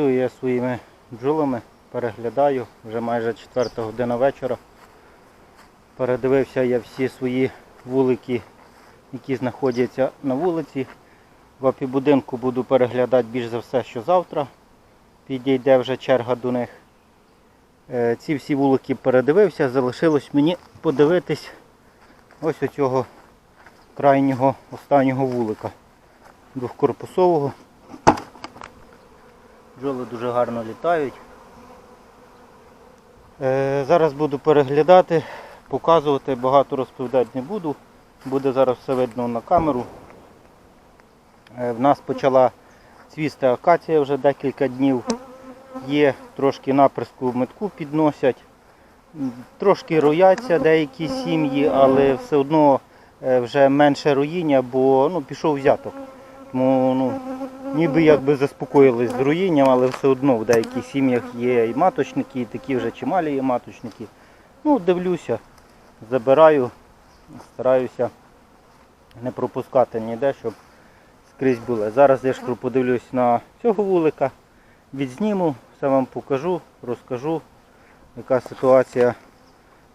Працюю я своїми бджолами, переглядаю, вже майже четверта година вечора. Передивився я всі свої вулики, які знаходяться на вулиці. В апібудинку буду переглядати більш за все, що завтра. Підійде вже черга до них. Е, Ці всі вулики передивився, залишилось мені подивитись ось оцього крайнього останнього вулика двохкорпусового. Бджоли дуже гарно літають. Е, зараз буду переглядати, показувати, багато розповідати не буду. Буде зараз все видно на камеру. Е, в нас почала цвісти акація вже декілька днів. Є трошки наприску метку підносять. Трошки рояться деякі сім'ї, але все одно е, вже менше роїння, бо ну, пішов взяток. Тому ну, ніби якби заспокоїлись з руїнням, але все одно в деяких сім'ях є і маточники, і такі вже чималі є маточники. Ну, дивлюся, забираю, стараюся не пропускати ніде, щоб скрізь були. Зараз я ж подивлюсь на цього вулика, відзніму, все вам покажу, розкажу, яка ситуація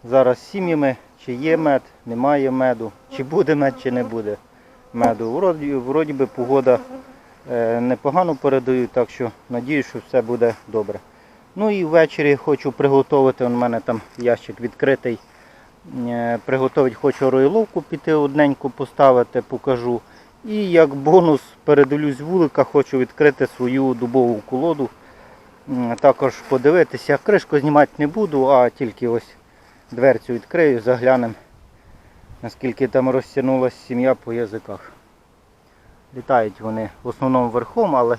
зараз з сім'ями, чи є мед, немає меду, чи буде мед, чи не буде меду. Вроді, вроді би погода е, непогано передають, так що надіюсь, що все буде добре. Ну і ввечері хочу приготувати, у мене там ящик відкритий. Е, Приготувати хочу роїловку піти одненьку поставити, покажу. І як бонус передивлюсь вулика, хочу відкрити свою дубову колоду. Також подивитися. Кришку знімати не буду, а тільки ось дверцю відкрию, заглянемо, наскільки там розтягнулася сім'я по язиках. Літають вони в основному верхом, але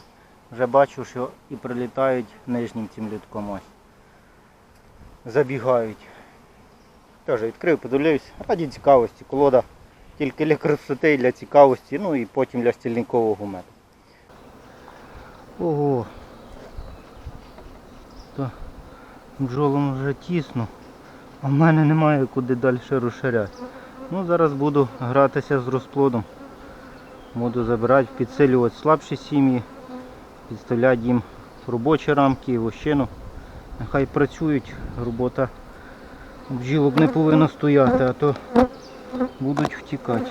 вже бачу, що і прилітають нижнім цим літком ось. Забігають. Теж відкрив, подивлюсь, раді цікавості. Колода тільки для красоти для цікавості, ну і потім для стільникового меду. Ого. Та бджолам вже тісно, а в мене немає куди далі розширяти. Ну, зараз буду гратися з розплодом. Буду забирати, підсилювати слабші сім'ї, підставляти їм робочі рамки, вощину. Нехай працюють, робота бджілок не повинна стояти, а то будуть втікати.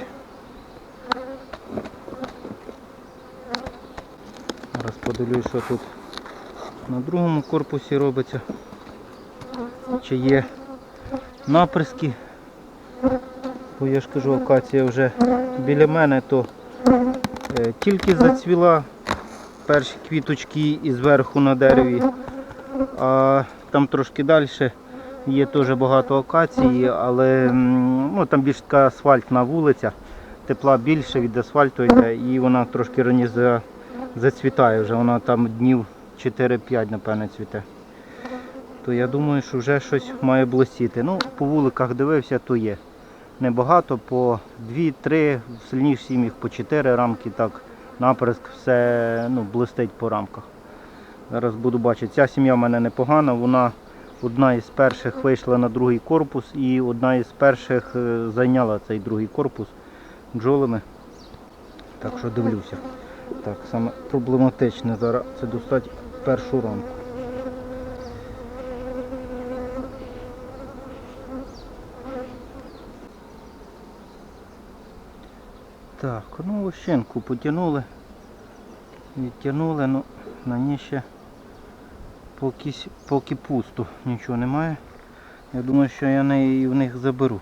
Зараз подивлюсь, що тут на другому корпусі робиться. Чи є наприски. Бо я ж кажу, акація вже біля мене, то е, тільки зацвіла перші квіточки і зверху на дереві, а там трошки далі є теж багато акації, але ну, там більш така асфальтна вулиця, тепла більше від асфальту йде і вона трошки раніше за- зацвітає вже, вона там днів 4-5, напевне, цвіте. То я думаю, що вже щось має блистіти. Ну, по вуликах дивився, то є. Небагато, по 2-3, в сильніших сім'ях по 4 рамки, так, наприск, все ну, блистить по рамках. Зараз буду бачити. Ця сім'я в мене непогана, вона одна із перших вийшла на другий корпус і одна із перших е, зайняла цей другий корпус бджолами. Так що дивлюся. Так, саме проблематичне зараз це достати першу рамку. Так, ну вощинку потягнули, відтягнули, ну на ній ще поки, поки пусто, нічого немає. Я думаю, що я неї в них заберу.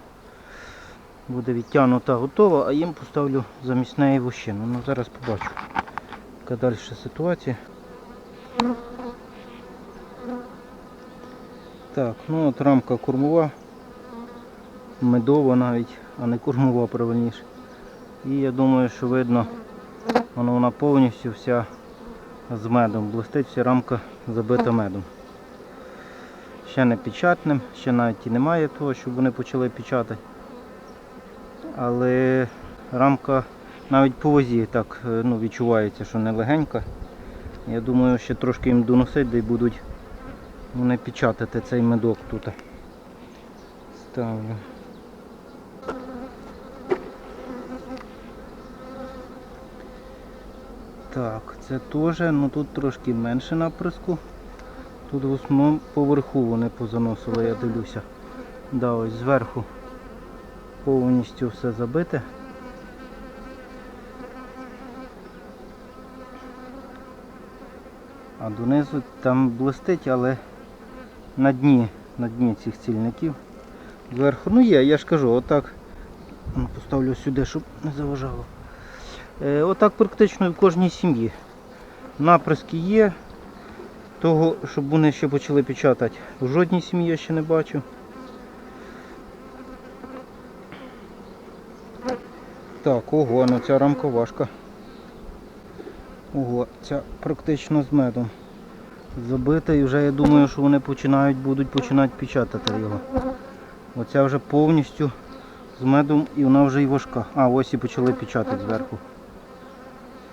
Буде відтягнута готова, а їм поставлю замість неї вощину. Ну зараз побачу, яка далі ситуація. Так, ну от рамка кормова, медова навіть, а не кормова правильніше. І я думаю, що видно, воно вона повністю вся з медом. Блистить вся рамка забита медом. Ще не печатним, ще навіть і немає того, щоб вони почали печатати. Але рамка навіть по вазі так е, ну, відчувається, що не легенька. Я думаю, ще трошки їм доносить, де й будуть вони печатати цей медок тут. Ставлю. Так, це теж, ну тут трошки менше наприску. Тут в основному поверху вони позаносили, я дивлюся. Да, ось зверху повністю все забите. А донизу там блистить, але на дні, на дні цих цільників. Зверху, ну є, я ж кажу, отак. Поставлю сюди, щоб не заважало. Е, отак практично в кожній сім'ї. Наприски є. Того, щоб вони ще почали печатати. В жодній сім'ї я ще не бачу. Так, ого, ну ця рамка важка. Ого, ця практично з медом забита і вже я думаю, що вони починають, будуть починати печатати його. Оця вже повністю з медом і вона вже і важка. А, ось і почали печатати зверху.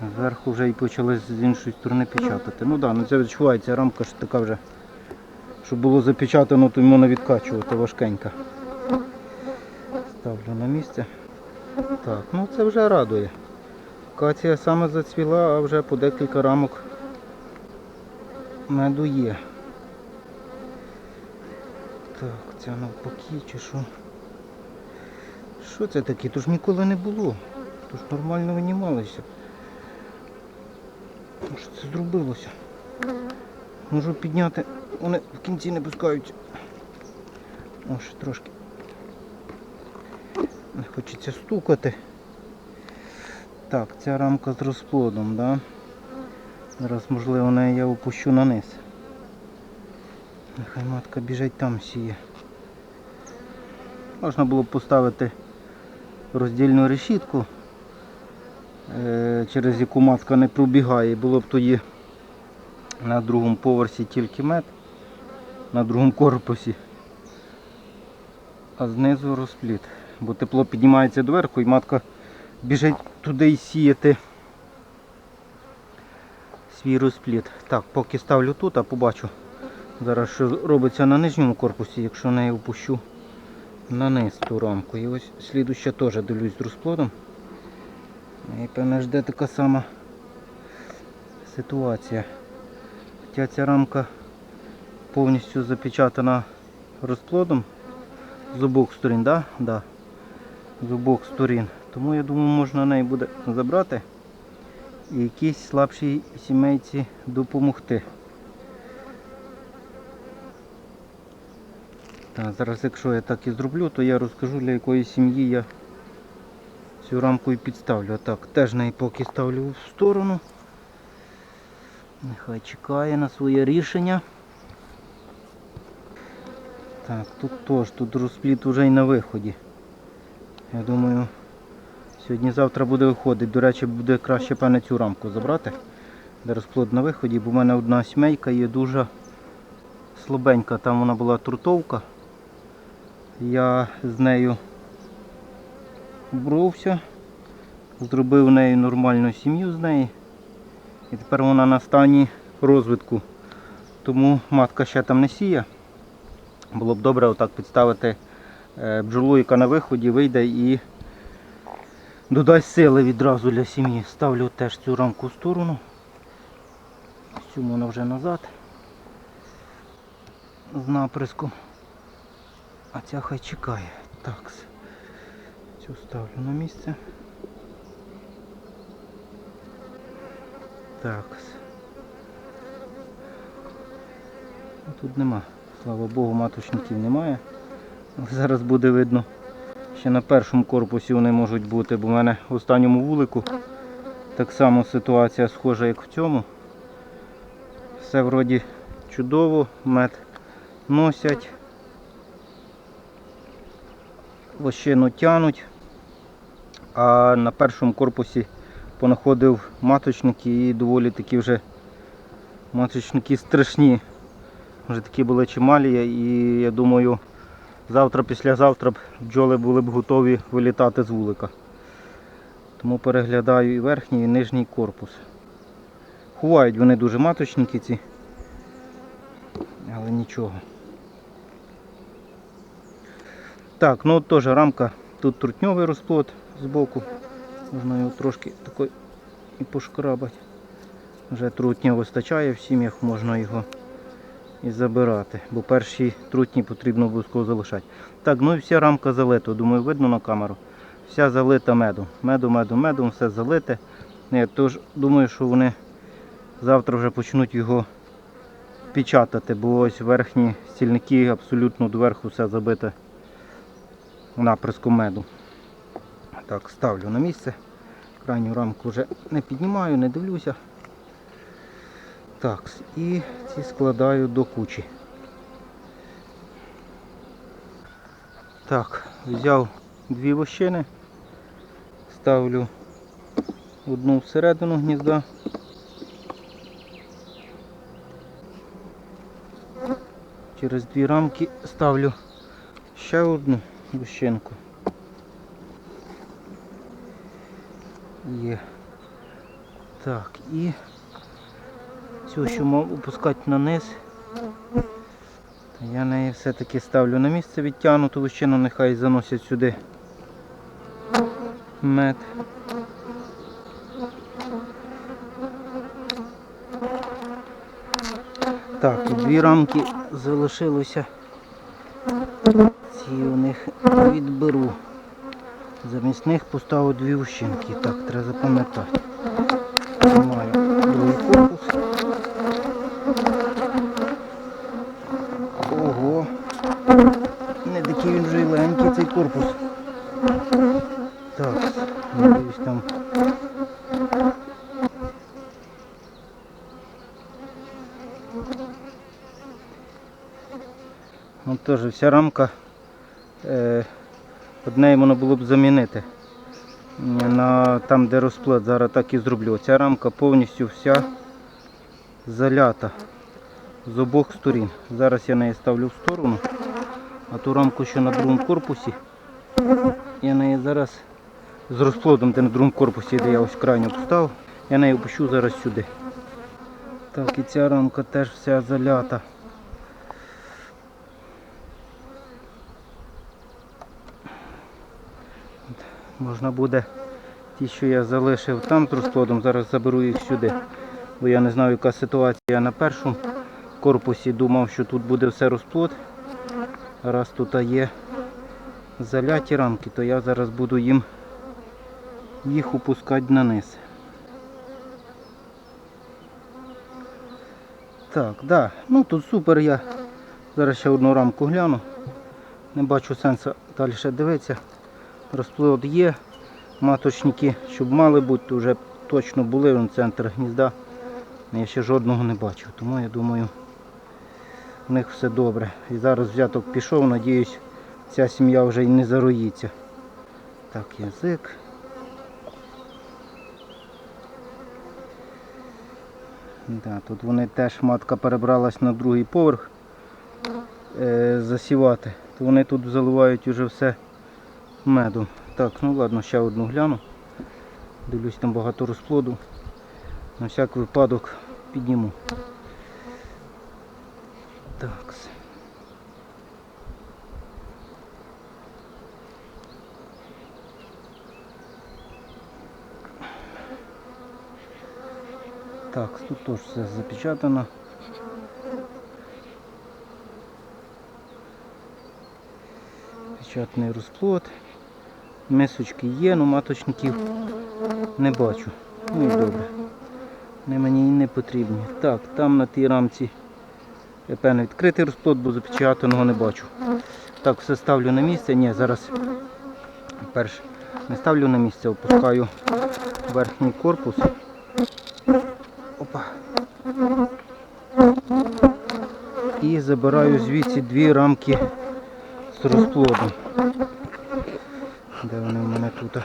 Зверху вже і почали з іншої сторони печатати. Ну так, да, ну це відчувається рамка ж така вже. Щоб було запечатано, то можна відкачувати важкенька. Ставлю на місце. Так, ну це вже радує. Кація саме зацвіла, а вже по декілька рамок меду є. Так, це навпаки чи що? Що це таке? То ж ніколи не було. То ж нормально винімалися. Що це зробилося? Можу підняти, вони в кінці не пускаються. О, ще трошки. Не хочеться стукати. Так, ця рамка з розплодом, да? Зараз, можливо, неї я опущу на низ. Нехай матка біжить там сіє. Можна було б поставити роздільну решітку, через яку матка не пробігає. Було б тоді на другому поверсі тільки мед, на другому корпусі, а знизу розпліт. Бо тепло піднімається доверху і матка біжить туди і сіяти свій розпліт. Так, поки ставлю тут, а побачу зараз, що робиться на нижньому корпусі, якщо не опущу на низ ту рамку. І ось слідуща теж дивлюсь з розплодом. І певне жде така сама ситуація. Хоча ця рамка повністю запечатана розплодом з обох сторін, да? Да. з обох сторін. Тому я думаю, можна неї буде забрати і якійсь слабшій сімейці допомогти. Так, зараз, якщо я так і зроблю, то я розкажу для якої сім'ї я цю рамку і підставлю. Так, теж неї поки ставлю в сторону. Нехай чекає на своє рішення. Так, тут теж, тут розпліт вже і на виході. Я думаю, сьогодні-завтра буде виходити. До речі, буде краще певне цю рамку забрати. Де розплод на виході, бо в мене одна сімейка є дуже слабенька. Там вона була трутовка. Я з нею боровся, зробив в неї нормальну сім'ю з неї. І тепер вона на стані розвитку. Тому матка ще там не сіє. Було б добре отак підставити е, бджолу, яка на виході вийде і додасть сили відразу для сім'ї. Ставлю теж цю рамку в сторону. Цю можна вже назад. З наприском. А ця хай чекає. Так. Цю ставлю на місце. Так. Тут нема. Слава Богу, маточників немає. Зараз буде видно. Ще на першому корпусі вони можуть бути, бо в мене в останньому вулику так само ситуація схожа, як в цьому. Все вроді чудово, мед носять, лощину тянуть, а на першому корпусі понаходив маточники і доволі такі вже маточники страшні. Вже такі були чималі і я думаю завтра, післязавтра бджоли були б готові вилітати з вулика. Тому переглядаю і верхній, і нижній корпус. Ховають вони дуже маточники ці, але нічого. Так, ну от теж рамка, тут трутньовий розплод збоку. Можна його трошки такий і пошкрабати. Вже трутня вистачає, в сім'ях можна його і забирати. Бо перші трутні потрібно обов'язково залишати. Так, ну і вся рамка залита, думаю, видно на камеру. Вся залита медом. Медом, медом, медом, все залите. Я тож думаю, що вони завтра вже почнуть його печатати, бо ось верхні стільники абсолютно доверху все забите наприском меду. Так, ставлю на місце. Крайню рамку вже не піднімаю, не дивлюся. Так, і ці складаю до кучі. Так, взяв дві вощини, ставлю одну всередину гнізда. Через дві рамки ставлю ще одну вощинку. Є. Так, і цю, що мав опускати на низ, я неї все-таки ставлю на місце відтягнуту вощину, нехай заносять сюди мед. Так, дві рамки залишилося. Ці у них відберу. Замість них поставив дві ущинки. Так, треба запам'ятати. Маю другий корпус. Ого. Не такий він вже й легенький цей корпус. Так, надіюсь там. Ну теж вся рамка. Е, одне можна було б замінити. На, там, де розплет, зараз так і зроблю. Ця рамка повністю вся залята з обох сторін. Зараз я неї ставлю в сторону, а ту рамку, що на другому корпусі, я неї зараз з розплодом, де на другому корпусі, де я ось крайню поставив, я неї опущу зараз сюди. Так, і ця рамка теж вся залята. Можна буде ті, що я залишив там з розплодом, зараз заберу їх сюди. Бо я не знаю, яка ситуація на першому корпусі. Думав, що тут буде все розплод. Раз тут є заляті рамки, то я зараз буду їм їх опускати на низ. Так, да. Ну тут супер я. Зараз ще одну рамку гляну. Не бачу сенсу далі дивитися. Розплод є. Маточники, щоб мали бути, то вже точно були в центр гнізда. Я ще жодного не бачив, тому я думаю, в них все добре. І зараз взяток пішов, надіюсь, ця сім'я вже й не зароїться. Так, язик. Да, тут вони теж матка перебралась на другий поверх е, засівати. То вони тут заливають уже все медом. Так, ну ладно, ще одну гляну. Дивлюсь, там багато розплоду. На всяк випадок підніму. Так. Так, тут теж все запечатано. Печатний розплод. Мисочки є, але маточників не бачу. Ну і добре. Вони мені і не потрібні. Так, там на тій рамці певно відкритий розплод, бо запечатаного не бачу. Так, все ставлю на місце. Ні, зараз перш не ставлю на місце, опускаю верхній корпус. Опа. І забираю звідси дві рамки з розплодом. Де вони в мене тут?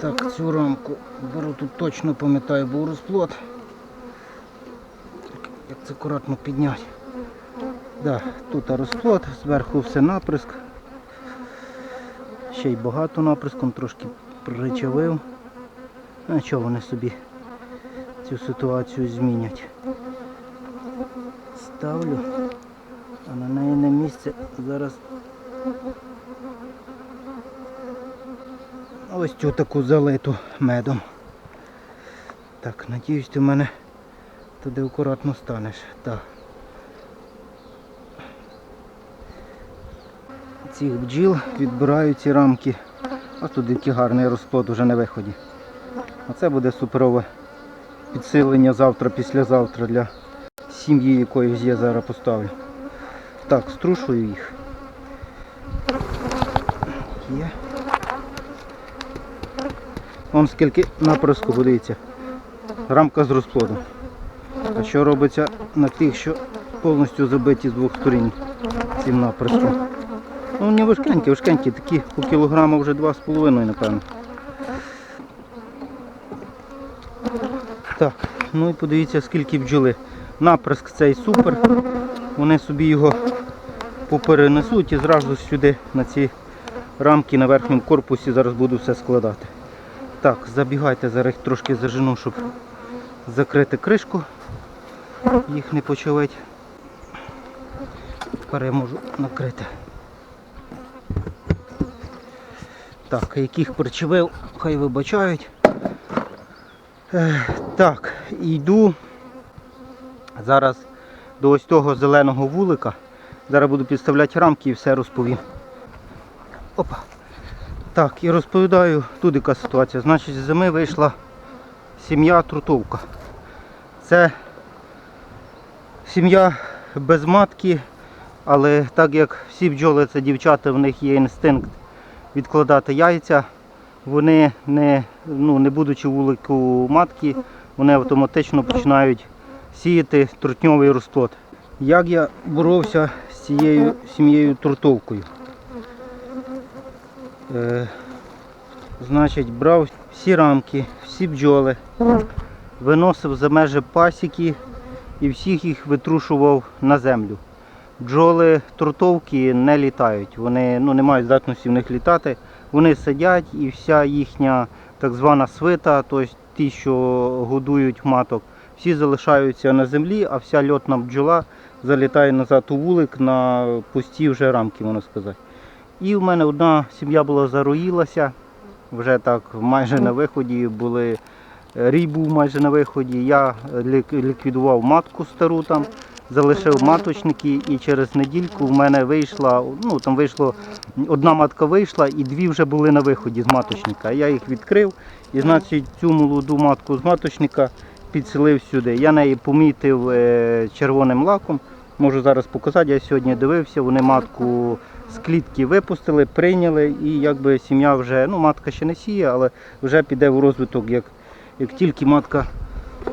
Так, цю рамку беру тут точно пам'ятаю, був розплод. Як це акуратно підняти. Да, тут розплод, зверху все наприск. Ще й багато наприском, трошки причавив. А чого вони собі цю ситуацію змінять? Ставлю, а на неї на місце зараз ось цю таку залиту медом. Так, надіюсь, ти в мене туди акуратно станеш. Так. Цих бджіл відбирають ці рамки. Ось тут який гарний розплод уже на виході. А це буде суперове підсилення завтра, післязавтра для сім'ї якоїсь я зараз поставлю. Так, струшую їх. Є. Вон скільки наприску, подивіться. Рамка з розплодом. А що робиться на тих, що повністю забиті з двох сторін цим наприском? Ну, вони важкенькі, важкенькі, такі по кілограму вже 2,5, напевно. Так, ну і подивіться, скільки бджоли. Наприск цей супер. Вони собі його поперенесуть і зразу сюди на ці рамки на верхньому корпусі зараз буду все складати. Так, забігайте, зараз трошки зажену, щоб закрити кришку. Їх не почавить. Тепер я можу накрити. Так, яких причевив, хай вибачають. Ех, Так, йду зараз до ось того зеленого вулика. Зараз буду підставляти рамки і все розповім. Опа. Так, і розповідаю тут яка ситуація. Значить, з зими вийшла сім'я трутовка. Це сім'я без матки, але так як всі бджоли це дівчата, в них є інстинкт відкладати яйця, вони не, ну, не будучи вулику матки, вони автоматично починають сіяти трутньовий розплод. Як я боровся з цією сім'єю трутовкою? Е, значить, брав всі рамки, всі бджоли, виносив за межі пасіки і всіх їх витрушував на землю. Бджоли трутовки не літають, вони ну, не мають здатності в них літати. Вони сидять і вся їхня так звана свита, тобто ті, що годують маток, всі залишаються на землі, а вся льотна бджола залітає назад у вулик на пусті вже рамки, можна сказати. І в мене одна сім'я була зароїлася, вже так майже на виході були. Рій був майже на виході. Я лік- ліквідував матку стару там, залишив маточники і через недільку в мене вийшла, ну там вийшло, одна матка вийшла і дві вже були на виході з маточника. Я їх відкрив і значить цю молоду матку з маточника підселив сюди. Я неї помітив е, червоним лаком. Можу зараз показати, я сьогодні дивився, вони матку з клітки випустили, прийняли і якби сім'я вже, ну матка ще не сіє, але вже піде в розвиток, як, як тільки матка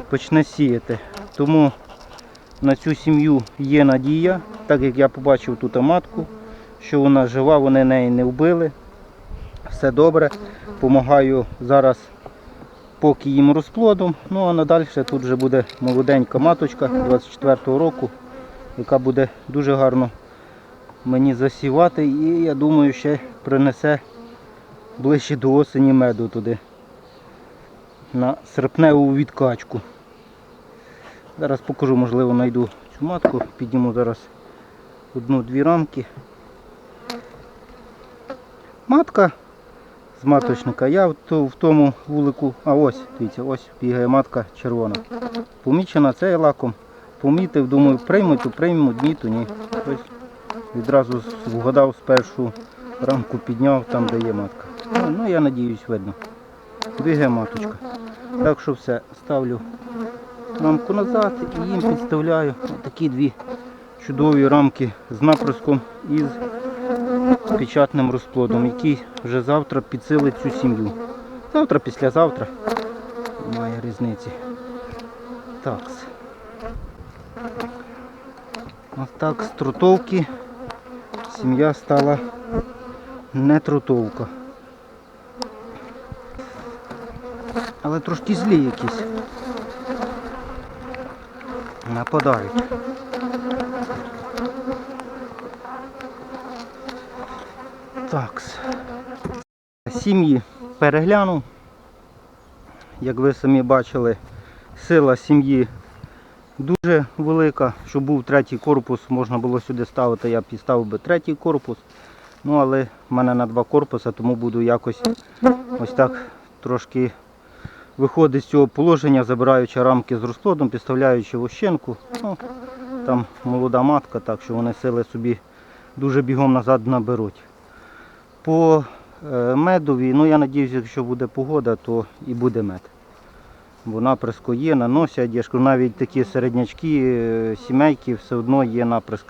почне сіяти. Тому на цю сім'ю є надія, так як я побачив тут матку, що вона жива, вони неї не вбили. Все добре. Помагаю зараз поки їм розплодом. Ну а надалі тут вже буде молоденька маточка 24-го року, яка буде дуже гарно мені засівати і я думаю, ще принесе ближче до осені меду туди. На серпневу відкачку. Зараз покажу, можливо, знайду цю матку, підніму зараз одну-дві рамки. Матка з маточника. Я в, тому вулику, а ось, дивіться, ось бігає матка червона. Помічена цей лаком. Помітив, думаю, приймуть, то приймуть, ні, то ні. Ось відразу вгадав з першу рамку підняв там, де є матка. Ну, я надіюсь, видно. Бігає маточка. Так що все, ставлю рамку назад і їм підставляю такі дві чудові рамки з наприском і з печатним розплодом, який вже завтра підсилить цю сім'ю. Завтра, післязавтра. Немає різниці. Так. Ось так з трутовки сім'я стала не трутовка. Але трошки злі якісь. Нападають. Так. Сім'ї переглянув. Як ви самі бачили, сила сім'ї дуже велика. Щоб був третій корпус, можна було сюди ставити, я і би третій корпус. Ну, але в мене на два корпуси, тому буду якось ось так трошки виходить з цього положення, забираючи рамки з розплодом, підставляючи вощенку. Ну, там молода матка, так що вони сили собі дуже бігом назад наберуть. По е, медові, ну я сподіваюся, якщо буде погода, то і буде мед. Бо наприску є, наносять, я навіть такі середнячки, е, сімейки, все одно є наприск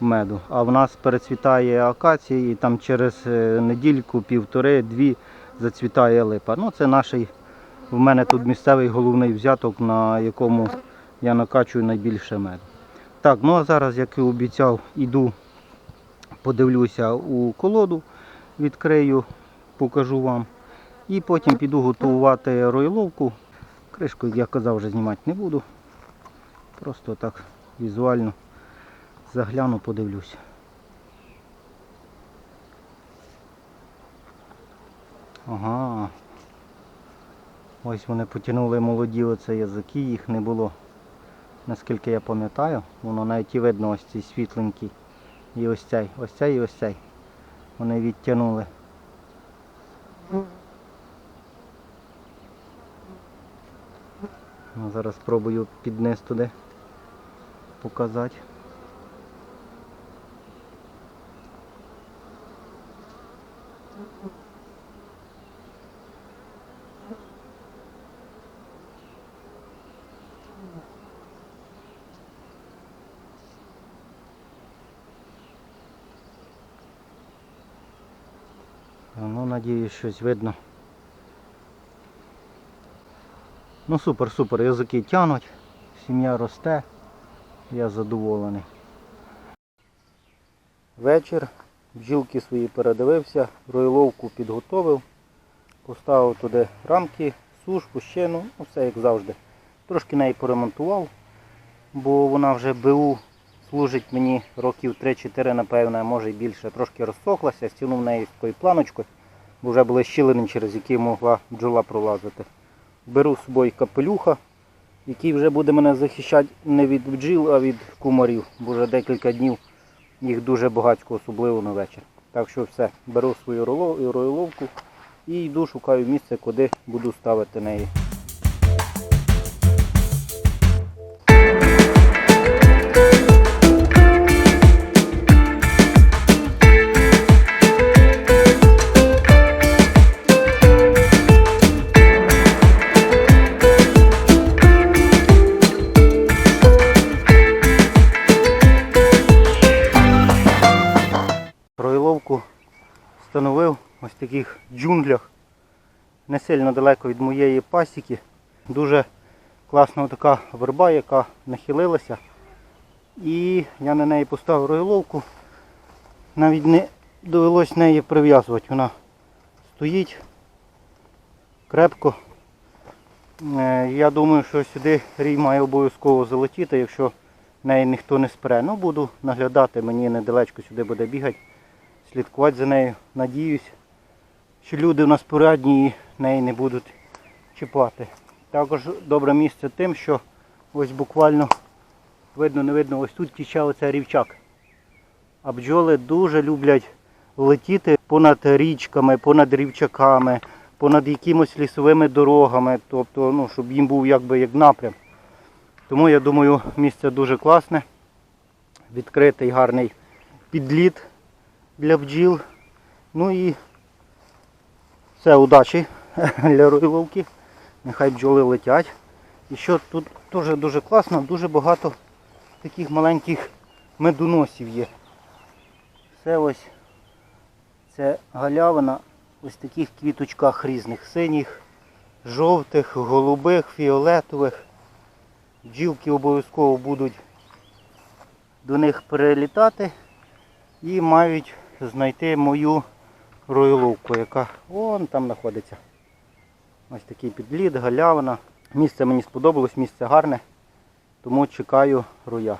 меду. А в нас перецвітає акація і там через е, недільку, півтори, дві зацвітає липа. Ну це наш, в мене тут місцевий головний взяток, на якому я накачую найбільше меду. Так, ну а зараз, як і обіцяв, іду, подивлюся у колоду, відкрию, покажу вам. І потім піду готувати ройловку. Кришку, як я казав, вже знімати не буду. Просто так візуально загляну, подивлюся. Ага. Ось вони потягнули молоді оце язики, їх не було. Наскільки я пам'ятаю, воно навіть і видно ось ці світленькі. І ось цей, ось цей і ось цей. Вони відтягнули. Ну, зараз спробую під низ туди показати. Ну, надіюсь, щось видно. Ну супер, супер, язики тянуть, сім'я росте, я задоволений. Вечір, бджілки свої передивився, ройловку підготовив, поставив туди рамки, сушку, щену, ну все як завжди. Трошки неї поремонтував, бо вона вже БУ служить мені років 3-4, напевно, може і більше. Трошки розсохлася, стягнув неї з такою планочкою, бо вже були щілини, через які могла бджола пролазити. Беру з собою капелюха, який вже буде мене захищати не від бджіл, а від кумарів, бо вже декілька днів їх дуже багатько, особливо на вечір. Так що все, беру свою ройловку і йду шукаю місце, куди буду ставити неї. Встановив ось в таких джунглях, не сильно далеко від моєї пасіки. Дуже класна така верба, яка нахилилася. І я на неї поставив ройловку. Навіть не довелось неї прив'язувати. Вона стоїть крепко. Е, Я думаю, що сюди рій має обов'язково залетіти, якщо неї ніхто не спре. Ну, буду наглядати, мені недалечко сюди буде бігати слідкувати за нею. Надіюсь, що люди у нас порядні і неї не будуть чіпати. Також добре місце тим, що ось буквально видно, не видно, ось тут тіче оцей рівчак. А бджоли дуже люблять летіти понад річками, понад рівчаками, понад якимось лісовими дорогами, тобто, ну, щоб їм був якби як напрям. Тому я думаю, місце дуже класне, відкритий гарний підліт для бджіл. Ну і все, удачі для ройловки. Нехай бджоли летять. І що тут теж дуже класно, дуже багато таких маленьких медоносів є. Все ось це галявина ось таких квіточках різних. Синіх, жовтих, голубих, фіолетових. Бджілки обов'язково будуть до них перелітати і мають знайти мою ройловку, яка вон там знаходиться. Ось такий підліт, галявина. Місце мені сподобалось, місце гарне, тому чекаю роя.